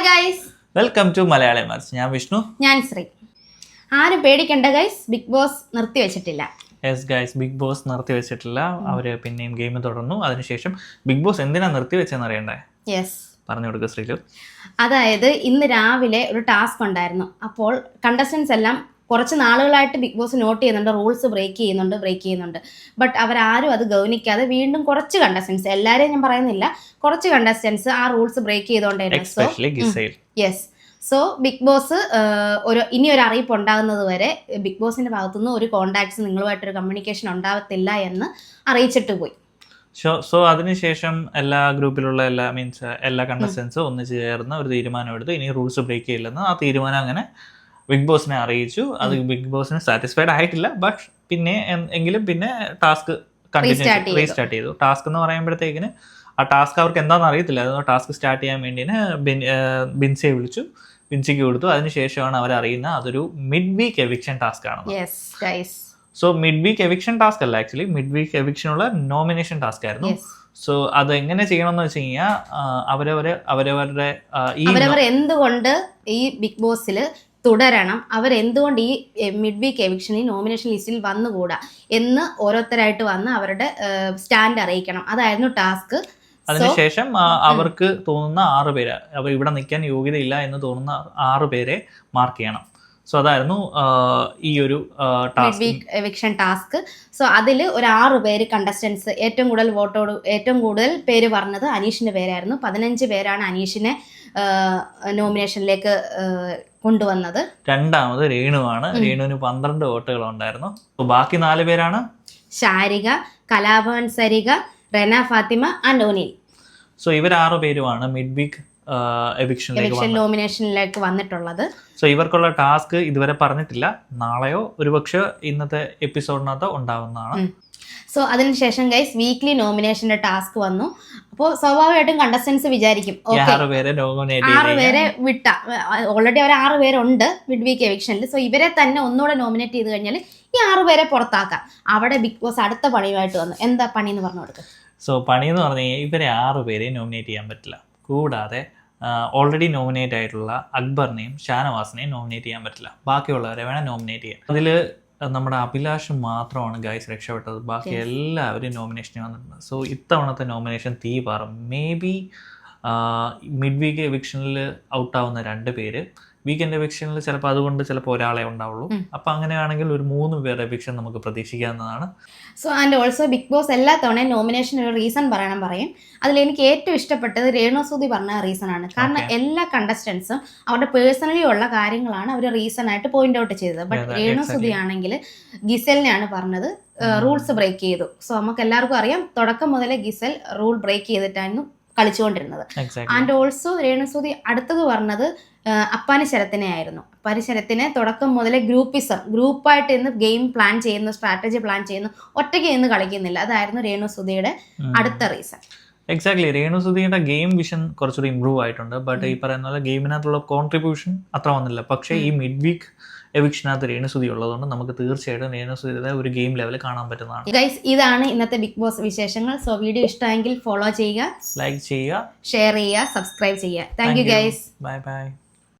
Hi guys welcome to Malayali March ഞാൻ വിഷ്ണു. ഞാൻ ശ്രീ. ആരും പേടിക്കണ്ട ഗൈസ് ബിഗ് ബോസ് നിർത്തി വെച്ചിട്ടില്ല. എസ് ഗൈസ് ബിഗ് ബോസ് നിർത്തി വെച്ചിട്ടില്ല. അവർ പിന്നെയും ഗെയിം തുടർന്നു. അതിനുശേഷം ബിഗ് ബോസ് എന്തിനാ നിർത്തി വെച്ചെന്ന് അറിയണ്ടേ? യെസ് പറഞ്ഞു കൊടുക്കുക ശ്രീലു. അതായത് ഇന്ന് രാവിലെ ഒരു ടാസ്ക് ഉണ്ടായിരുന്നു. അപ്പോൾ കണ്ടസ്റ്റൻസ് എല്ലാം കുറച്ച് നാളുകളായിട്ട് ബിഗ് ബോസ് നോട്ട് ചെയ്യുന്നുണ്ട് റൂൾസ് ബ്രേക്ക് ചെയ്യുന്നുണ്ട് ബ്രേക്ക് ചെയ്യുന്നുണ്ട്. ബട്ട് അവരാരും അത് ഗൗനിക്കാതെ വീണ്ടും കുറച്ച് കണ്ടസ്റ്റൻസ് എല്ലാവരെയും ഞാൻ പറയുന്നില്ല കുറച്ച് കണ്ടസ്റ്റൻസ് ആ rules break ചെയ്തുകൊണ്ടായിരുന്നു. So yes so big boss ഒരു ഇനി ഒരു അറിയിപ്പ് ഉണ്ടാകുന്നത് വരെ ബിഗ് ബോസിന്റെ ഭാഗത്തുനിന്ന് ഒരു കോണ്ടാക്ട്സ് നിങ്ങളുമായിട്ടൊരു കമ്മ്യൂണിക്കേഷൻ ഉണ്ടാകത്തില്ല എന്ന് അറിയിച്ചിട്ട് പോയി. സോ അതിനുശേഷം എല്ലാ ഗ്രൂപ്പിലുള്ള എല്ലാ മീൻസ് എല്ലാ കണ്ടസ്റ്റൻസും ഒന്നിച്ച് ചേർന്ന് ഒരു തീരുമാനം എടുത്ത് ഇനി റൂൾസ് ബ്രേക്ക് ചെയ്യില്ലെന്ന് ആ തീരുമാനം അങ്ങനെ ബിഗ് ബോസിനെ അറിയിച്ചു. അത് ബിഗ് ബോസിന് സാറ്റിസ്ഫൈഡ് ആയിട്ടില്ല. ബട്ട് പിന്നെ എങ്കിലും പിന്നെ ടാസ്ക് കണ്ടിന്യൂ. റീസ്റ്റാർട്ട് ചെയ്തു. ടാസ്ക് എന്ന് പറയുമ്പോഴത്തേക്കിന് ആ ടാസ്ക് അവർക്ക് എന്താണെന്ന് അറിയത്തില്ല. അത് ടാസ്ക് സ്റ്റാർട്ട് ചെയ്യാൻ വേണ്ടിന് ബിൻ ബിൻസിയെ വിളിച്ചു. ബിൻസിക്ക് കൊടുത്തു. അതിനുശേഷമാണ് അവർ അറിയുന്നത് അതൊരു മിഡ് വീക്ക് എവിക്ഷൻ ടാസ്ക് ആണ് so mid week eviction task അല്ല ആക്ച്വലി മിഡ് വീക്ക് എവിക്ഷനുള്ള നോമിനേഷൻ ടാസ്ക് ആയിരുന്നു. സോ അത് എങ്ങനെ ചെയ്യണം എന്ന് വെച്ച് കഴിഞ്ഞാൽ അവരവര് അവരവരുടെ എന്തുകൊണ്ട് ഈ ബിഗ് ബോസിൽ തുടരണം. അവരെന്തുകൊണ്ട് ഈ മിഡ് വീക്ക് എവിക്ഷനിൽ നോമിനേഷൻ ലിസ്റ്റിൽ വന്നുകൂടാ എന്ന് ഓരോരുത്തരായിട്ട് വന്ന് അവരുടെ സ്റ്റാൻഡ് അറിയിക്കണം. അതായിരുന്നു ടാസ്ക് അതിനുശേഷം അവർക്ക് തോന്നുന്ന ആറ് പേര് അവർ ഇവിടെ നിൽക്കാൻ യോഗ്യതയില്ല എന്ന് തോന്നുന്ന ആറ് പേരെ മാർക്ക് ചെയ്യണം. സോ അതായിരുന്നു ഈ ഒരു എവിക്ഷൻ ടാസ്ക് സോ അതിൽ ഒരു ആറ് പേര് കണ്ടസ്റ്റൻസ് ഏറ്റവും കൂടുതൽ വോട്ടോട് ഏറ്റവും കൂടുതൽ പേര് പറഞ്ഞത് അനീഷിന്റെ പേരായിരുന്നു. പതിനഞ്ച് പേരാണ് അനീഷിനെ നോമിനേഷനിലേക്ക് കൊണ്ടുവന്നത്. രണ്ടാമത് രേണുവാണ്. രേണുവിന് പന്ത്രണ്ട് വോട്ടുകൾ ഉണ്ടായിരുന്നു. ബാക്കി നാല് പേരാണ്? ശാരിക കലാഭവൻ സരിക റെന ഫാത്തിമ ആൻഡ് ഒനിൽ സോ ഇവർ ആറ് പേരുമാണ് മിഡ് വീക്ക് എവിക്ഷനിലേക്ക് നോമിനേഷനിലേക്ക് വന്നിട്ടുള്ളത്. സോ ഇവർക്കുള്ള ടാസ്ക് ഇതുവരെ പറഞ്ഞിട്ടില്ല. നാളെയോ ഒരുപക്ഷെ ഇന്നത്തെ എപ്പിസോഡിനകത്ത് ഉണ്ടാവുന്നതാണ്. സോ അതിനുശേഷം ഗൈസ് വീക്ക്ലി നോമിനേഷന്റെ ടാസ്ക് വന്നു. അപ്പോ സ്വാഭാവികമായിട്ടും കണ്ടസ്റ്റൻസ് വിചാരിക്കും ആറുപേരെ ആറ് പേരെ വിട്ട ഓൾറെഡി അവർ ആറ് പേരുണ്ട് മിഡ് വീക്ക് എവിക്ഷനിൽ സോ ഇവരെ തന്നെ ഒന്നുകൂടെ നോമിനേറ്റ് ചെയ്ത് കഴിഞ്ഞാൽ ഈ ആറ് പേരെ പുറത്താക്കാം. അവിടെ ബിഗ് ബോസ് അടുത്ത പണിയുമായിട്ട് വന്നു. എന്താ പണി എന്ന് പറഞ്ഞു കൊടുക്കുക സോ പണി എന്ന് പറഞ്ഞു കഴിഞ്ഞാൽ ഇവരെ ആറ് പേരെ നോമിനേറ്റ് ചെയ്യാൻ പറ്റില്ല. കൂടാതെ ഓൾറെഡി നോമിനേറ്റ് ആയിട്ടുള്ള അക്ബറിനെയും ഷാനവാസിനെയും നോമിനേറ്റ് ചെയ്യാൻ പറ്റില്ല. ബാക്കിയുള്ളവരെ വേണം നോമിനേറ്റ് ചെയ്യാം. അതിൽ നമ്മുടെ അഭിലാഷ് മാത്രമാണ് ഗൈസ് രക്ഷപ്പെട്ടത്. ബാക്കി എല്ലാവരും നോമിനേഷൻ വന്നിട്ടുണ്ട്. സോ ഇത്തവണത്തെ നോമിനേഷൻ തീ പാറും മേ ബി മിഡ് വീക്ക് എവിക്ഷനിൽ ഔട്ടാവുന്ന രണ്ട് പേര് വീക്കെൻഡ് എവിക്ഷനിൽ ചിലപ്പോൾ അതുകൊണ്ട് ചിലപ്പോൾ ഒരാളെ ഉണ്ടാവുള്ളൂ. അപ്പൊ അങ്ങനെയാണെങ്കിൽ ഒരു മൂന്ന് പേരുടെ എവിക്ഷൻ നമുക്ക് പ്രതീക്ഷിക്കാവുന്നതാണ്. So and also big boss എല്ലാ തവണയും നോമിനേഷൻ ഒരു റീസൺ പറയണം പറയും. അതിൽ എനിക്ക് ഏറ്റവും ഇഷ്ടപ്പെട്ടത് രേണുസൂതി പറഞ്ഞ റീസൺ ആണ്. കാരണം എല്ലാ കണ്ടസ്റ്റൻസും അവരുടെ പേഴ്സണലി ഉള്ള കാര്യങ്ങളാണ് അവർ റീസൺ ആയിട്ട് പോയിന്റ് ഔട്ട് ചെയ്തത്. ബട്ട് രേണുസൂതി ആണെങ്കിൽ ഗിസലിനെയാണ് പറഞ്ഞത്. റൂൾസ് ബ്രേക്ക് ചെയ്തു. സോ നമുക്ക് എല്ലാവർക്കും അറിയാം തുടക്കം മുതലേ ഗിസൽ റൂൾ ബ്രേക്ക് ചെയ്തിട്ടായിരുന്നു കളിച്ചുകൊണ്ടിരുന്നത്. ആൻഡ് ഓൾസോ രേണുസൂതി അടുത്തത് പറഞ്ഞത് ആ, അപ്പാനി ശരത്തിനെ ആയിരുന്നു. അപ്പാനി ശരത്തിനെ തുടക്കം മുതലേ ഗ്രൂപ്പിസം ഗ്രൂപ്പായിട്ട് ഇന്ന് ഗെയിം പ്ലാൻ ചെയ്യുന്നു സ്ട്രാറ്റജി പ്ലാൻ ചെയ്യുന്നു ഒറ്റയ്ക്ക് ഇന്ന് കളിക്കുന്നില്ല. അതായിരുന്നു രേണു സുധിയുടെ അടുത്ത റീസൺ എക്സാക്ട്ലി രേണുസുതിയുടെ ഗെയിം വിഷൻ കുറച്ചുകൂടി ഇമ്പ്രൂവ് ആയിട്ടുണ്ട്. ബട്ട് ഈ പറയുന്ന പോലെ ഗെയിമിനകത്തുള്ള കോൺട്രിബ്യൂഷൻ അത്ര വന്നില്ല. പക്ഷേ ഈ മിഡ് വീക്ക് എവിക്ഷനകത്ത് രേണുസുതി ഉള്ളതുകൊണ്ട് നമുക്ക് തീർച്ചയായിട്ടും രേണുസുതിയുടെ ഒരു ഗെയിം ലെവൽ കാണാൻ പറ്റുന്നതാണ്. ഗൈസ് ഇതാണ് ഇന്നത്തെ ബിഗ് ബോസ് വിശേഷങ്ങൾ. സോ വീഡിയോ ഇഷ്ടമെങ്കിൽ ഫോളോ ചെയ്യുക ലൈക്ക് ചെയ്യുക. ഷെയർ ചെയ്യുക സബ്സ്ക്രൈബ് ചെയ്യുക. Thank you guys bye bye